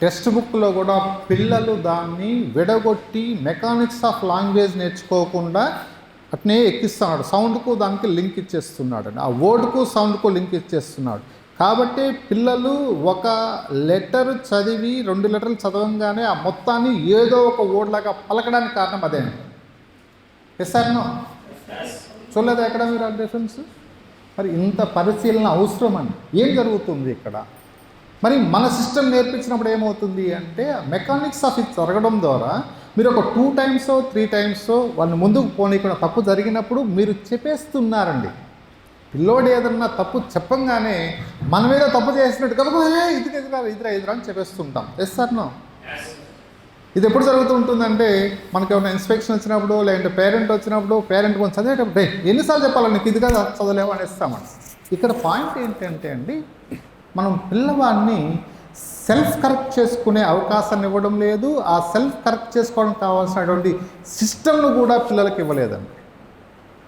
Text బుక్లో కూడా పిల్లలు దాన్ని విడగొట్టి మెకానిక్స్ ఆఫ్ లాంగ్వేజ్ నేర్చుకోకుండా అట్నే ఎక్కిస్తున్నాడు. సౌండ్కు దానికి లింక్ ఇచ్చేస్తున్నాడు. ఆ వర్డ్కు సౌండ్కు లింక్ ఇచ్చేస్తున్నాడు. కాబట్టి పిల్లలు ఒక లెటర్ చదివి రెండు లెటర్లు చదవంగానే ఆ మొత్తాన్ని ఏదో ఒక వర్డ్ లాగా పలకడానికి కారణం అదే. ఎస్ సార్ చూడలేదు ఎక్కడ మీరు ఆ డిఫరెన్స్? మరి ఇంత పరిశీలన అవసరం అని ఏం జరుగుతుంది ఇక్కడ? మరి మన సిస్టమ్ నేర్పించినప్పుడు ఏమవుతుంది అంటే మెకానిక్స్ ఆఫ్ ఇది జరగడం ద్వారా మీరు ఒక టూ టైమ్స్ త్రీ టైమ్స్ వాళ్ళని ముందుకు పోనీకుండా తప్పు జరిగినప్పుడు మీరు చెప్పేస్తున్నారండి. పిల్లోడు ఏదన్నా తప్పు చెప్పంగానే మన మీద తప్పు చేసినట్టు కదా ఇది ఎదురా ఇదిరా ఎదురా అని చెప్పేస్తుంటాం. ఎస్ సార్ నో ఇది ఎప్పుడు జరుగుతుంటుందంటే మనకి ఏమైనా ఇన్స్పెక్షన్ వచ్చినప్పుడు లేదంటే పేరెంట్ వచ్చినప్పుడు పేరెంట్ కొంచెం చదివేటప్పుడు ఎన్నిసార్లు చెప్పాలండి ఇది కదా చదవలేవు అని ఇస్తామని ఇక్కడ పాయింట్ ఏంటంటే అండి మనం పిల్లవాడిని సెల్ఫ్ కరెక్ట్ చేసుకునే అవకాశాన్ని ఇవ్వడం లేదు. ఆ సెల్ఫ్ కరెక్ట్ చేసుకోవడం కావాల్సినటువంటి సిస్టమ్ను కూడా పిల్లలకి ఇవ్వలేదండి.